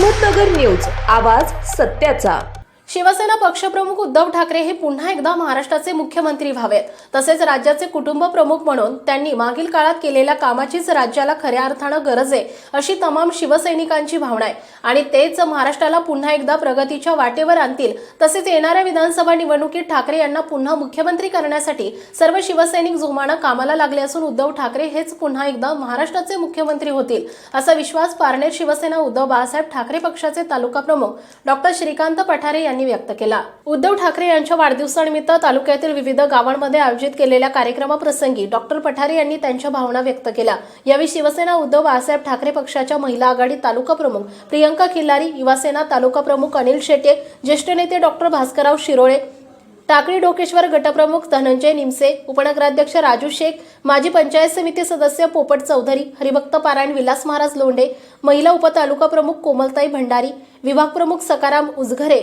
Ahmednagar news आवाज सत्याचा. शिवसेना पक्षप्रमुख उद्धव ठाकरे हे पुन्हा एकदा महाराष्ट्राचे मुख्यमंत्री व्हावेत. तसेच राज्याचे कुटुंब प्रमुख म्हणून त्यांनी मागील काळात केलेल्या कामाचीच राज्याला खऱ्या अर्थानं गरज आहे अशी तमाम शिवसैनिकांची भावना आहे. आणि तेच महाराष्ट्राला पुन्हा एकदा प्रगतीच्या वाटेवर आणतील तसेच येणाऱ्या विधानसभा निवडणुकीत ठाकरे यांना पुन्हा मुख्यमंत्री करण्यासाठी सर्व शिवसैनिक जोमानं कामाला लागले असून उद्धव ठाकरे हेच पुन्हा एकदा महाराष्ट्राचे मुख्यमंत्री होतील असा विश्वास पारनेर शिवसेना उद्धव बाळासाहेब ठाकरे पक्षाचे तालुका प्रमुख डॉक्टर श्रीकांत पठारे यांनी व्यक्त केला. उद्धव ठाकरे यांच्या वाढदिवसानिमित्त तालुक्यातील विविध गावांमध्ये आयोजित केलेल्या कार्यक्रमाप्रसंगी डॉक्टर पठारे यांनी त्यांच्या भावना व्यक्त केल्या. यावेळी शिवसेना उद्धव बाळासाहेब ठाकरे पक्षाच्या महिला आघाडी तालुका प्रमुख प्रियंका खिल्लारी युवासेना तालुका प्रमुख अनिल शेटे ज्येष्ठ नेते डॉक्टर भास्करराव शिरोळे टाकळी डोकेश्वर गटप्रमुख धनंजय निमसे उपनगराध्यक्ष राजू शेख माजी पंचायत समिती सदस्य पोपट चौधरी हरिभक्त पारायण विलास महाराज लोंढे महिला उपतालुका प्रमुख कोमलताई भंडारी विभाग प्रमुख सकाराम उजघरे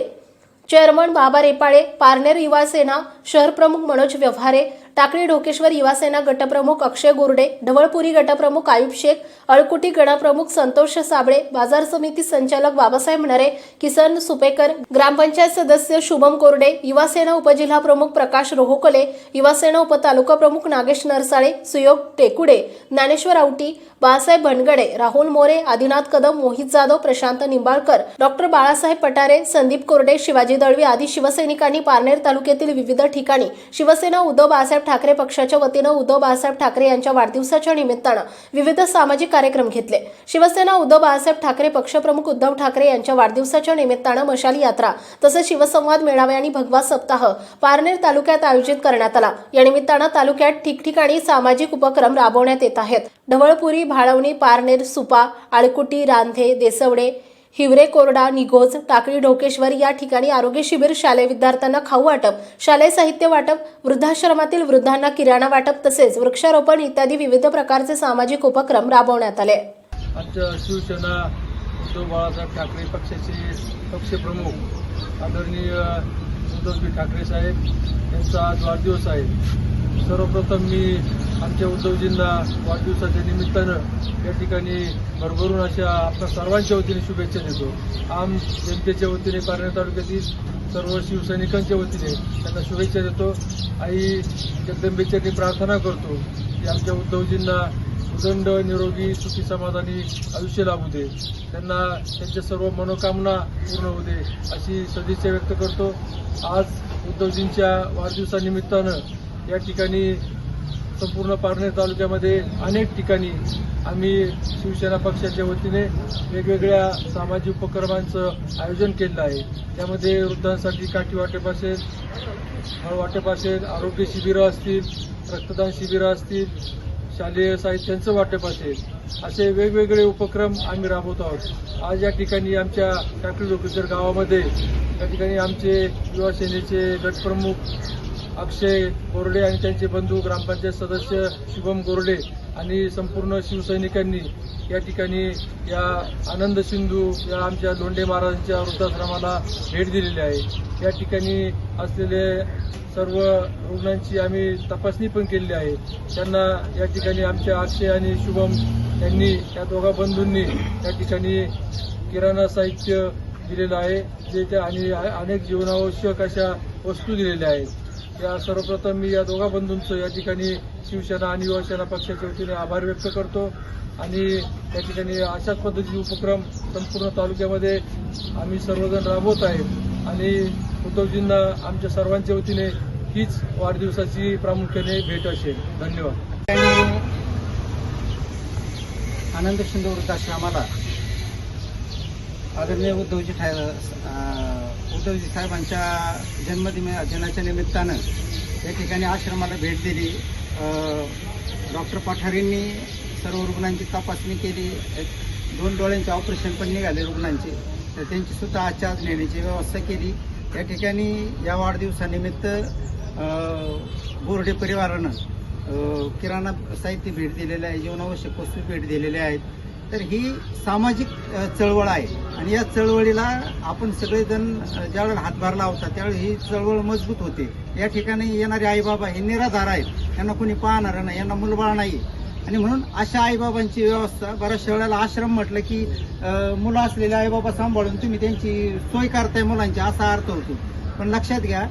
चेअरमन बाबा रेपाळे पारनेर युवा सेना शहर प्रमुख मनोज व्यवहारे टाकळी ढोकेश्वर युवासेना गटप्रमुख अक्षय गुर्डे ढवळपुरी गटप्रमुख आयुब शेख अळकुटी गणप्रमुख संतोष साबळे बाजार समिती संचालक बाबासाहेब नरे किसन सुपेकर ग्रामपंचायत सदस्य शुभम कोरडे युवासेना उपजिल्हा प्रमुख प्रकाश रोहोकले युवासेना उपतालुका प्रमुख नागेश नरसाळे सुयोग टेकुडे ज्ञानेश्वर आवटी बाळासाहेब भनगडे राहुल मोरे आदिनाथ कदम मोहित जाधव प्रशांत निंबाळकर डॉक्टर बाळासाहेब पटारे संदीप कोरडे शिवाजी दळवी आदी शिवसैनिकांनी पारनेर तालुक्यातील विविध ठिकाणी शिवसेना उद्धव बाळासाहेब ठाकरे पक्षाच्या वतीनं उद्धव बाळासाहेब ठाकरे यांच्या वाढदिवसाच्या निमित्तानं विविध सामाजिक कार्यक्रम घेतले. शिवसेना उद्धव बाळासाहेब ठाकरे पक्षप्रमुख उद्धव ठाकरे यांच्या वाढदिवसाच्या निमित्तानं मशाली यात्रा तसंच शिवसंवाद मेळावे आणि भगवा सप्ताह पारनेर तालुक्यात आयोजित करण्यात आला. या निमित्तानं तालुक्यात ठिकठिकाणी सामाजिक उपक्रम राबवण्यात येत आहेत. ढवळपुरी भाळवणी पारनेर सुपा आळकुटी रांधे देसवडे हिवरे कोरडा निघोज टाकळी ढोकेश्वर या ठिकाणी आरोग्य शिबिर शालेय विद्यार्थ्यांना खाऊ वाटप शालेय साहित्य वाटप वृद्धाश्रमातील वृद्धांना किराणा वाटप तसेच वृक्षारोपण इत्यादी विविध प्रकारचे सामाजिक उपक्रम राबवण्यात आले. आमच्या शिवसेना उद्धव बाळासाहेब ठाकरे पक्षाचे पक्षप्रमुख आदरणीय उद्धवजी ठाकरे साहेब यांचा आज वाढदिवस आहे. सर्वप्रथम मी आमच्या उद्धवजींना वाढदिवसाच्या निमित्तानं या ठिकाणी भरभरून अशा आपल्या सर्वांच्या वतीने शुभेच्छा देतो. आम जनतेच्या वतीने पारनेर तालुक्यातील सर्व शिवसैनिकांच्या वतीने त्यांना शुभेच्छा देतो. आई जगदंबेच्या प्रार्थना करतो की आमच्या उद्धवजींना उदंड निरोगी सुखी समाधानी आयुष्य लाभू दे. त्यांना त्यांच्या सर्व मनोकामना पूर्ण होऊ दे अशी सदिच्छा व्यक्त करतो. आज उद्धवजींच्या वाढदिवसानिमित्तानं या ठिकाणी संपूर्ण पारनेर तालुक्यामध्ये अनेक ठिकाणी आम्ही शिवसेना पक्षाच्या वतीने वेगवेगळ्या सामाजिक उपक्रमांचं आयोजन केलं आहे. त्यामध्ये वृद्धांसाठी काठी वाटप असेल फळ वाटप असेल आरोग्य शिबिरं असतील रक्तदान शिबिरं असतील शालेय साहित्यांचं वाटप असेल. असे वेगवेगळे उपक्रम आम्ही राबवत आहोत. आज या ठिकाणी आमच्या टाकळी लोकेश्वर गावामध्ये या ठिकाणी आमचे युवा सेनेचे गटप्रमुख अक्षय गोरडे आणि त्यांचे बंधू ग्रामपंचायत सदस्य शुभम गोरडे आणि संपूर्ण शिवसैनिकांनी या ठिकाणी या आनंद सिंधू या आमच्या लोंढे महाराजांच्या वृद्धाश्रमाला भेट दिलेली आहे. या ठिकाणी असलेले सर्व रुग्णांची आम्ही तपासणी पण केलेली आहे. त्यांना या ठिकाणी आमच्या अक्षय आणि शुभम यांनी या दोघा बंधूंनी या ठिकाणी किराणा साहित्य दिलेलं आहे जे त्या आणि अनेक जीवनावश्यक अशा वस्तू दिलेल्या आहेत. या सर्वप्रथम मी या दोघा बंधूंचं या ठिकाणी शिवसेना आणि युवासेना पक्षाच्या वतीने आभार व्यक्त करतो. आणि या ठिकाणी अशाच पद्धतीचे उपक्रम संपूर्ण तालुक्यामध्ये आम्ही सर्वजण राबवत आहेत आणि उद्धवजींना आमच्या सर्वांच्या वतीने हीच वाढदिवसाची प्रामुख्याने भेट असेल. धन्यवाद. आनंद शिंदे वृद्धाश्रमाला. आदरणीय उद्धवजी ठा उद्धवजी साहेबांच्या जन्मदिन दिनाच्या निमित्तानं या ठिकाणी आश्रमाला भेट दिली. डॉक्टर पठारेंनी सर्व रुग्णांची तपासणी केली. एक दोन डोळ्यांचे ऑपरेशन पण निघाले रुग्णांचे. तर त्यांची सुद्धा आजच्या आज नेण्याची व्यवस्था केली. या ठिकाणी या वाढदिवसानिमित्त बोर्डे परिवारानं किराणा साहित्य भेट दिलेलं आहे जीवनावश्यक वस्तू भेट दिलेल्या आहेत. तर ही सामाजिक चळवळ आहे. आणि या चळवळीला आपण सगळेजण ज्यावेळेला हातभार लावतात त्यावेळी ही चळवळ मजबूत होते. या ठिकाणी येणारे आईबाबा हे निराधार आहेत. यांना कोणी पाहणार नाही यांना मुलबाळ नाही. आणि म्हणून अशा आईबाबांची व्यवस्था बऱ्याचशा वेळेला आश्रम म्हटलं की मुलं असलेले आईबाबा सांभाळून तुम्ही त्यांची सोय करताय मुलांची असा अर्थ होतो. पण लक्षात घ्या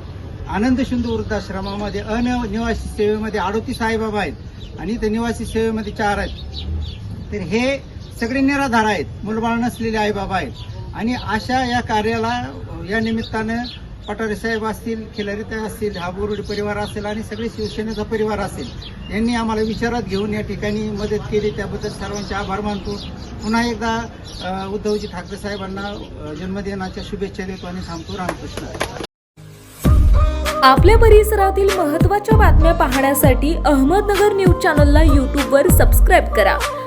आनंद शिंदू वृद्धाश्रमामध्ये अनिवासी सेवेमध्ये अडोतीस आईबाबा आहेत. आणि इथे निवासी सेवेमध्ये चार आहेत. तर हे सगळे निराधार आहेत. मुलबाळ नसलेले आईबाबा आहेत. आणि अशा या कार्याला या निमित्तानं पठारे साहेब असतील खिलारीता असतील हा बोरुडी परिवार असेल आणि सगळे शिवसेनेचा परिवार असेल यांनी आम्हाला विचारात घेऊन या ठिकाणी मदत केली. त्याबद्दल सर्वांचे आभार मानतो. पुन्हा एकदा उद्धवजी ठाकरे साहेबांना जन्मदिनाच्या शुभेच्छा देतो आणि थांबतो रामकृष्ण. आपल्या परिसरातील महत्त्वाच्या बातम्या पाहण्यासाठी अहमदनगर न्यूज चॅनलला यूट्यूबवर सबस्क्राईब करा.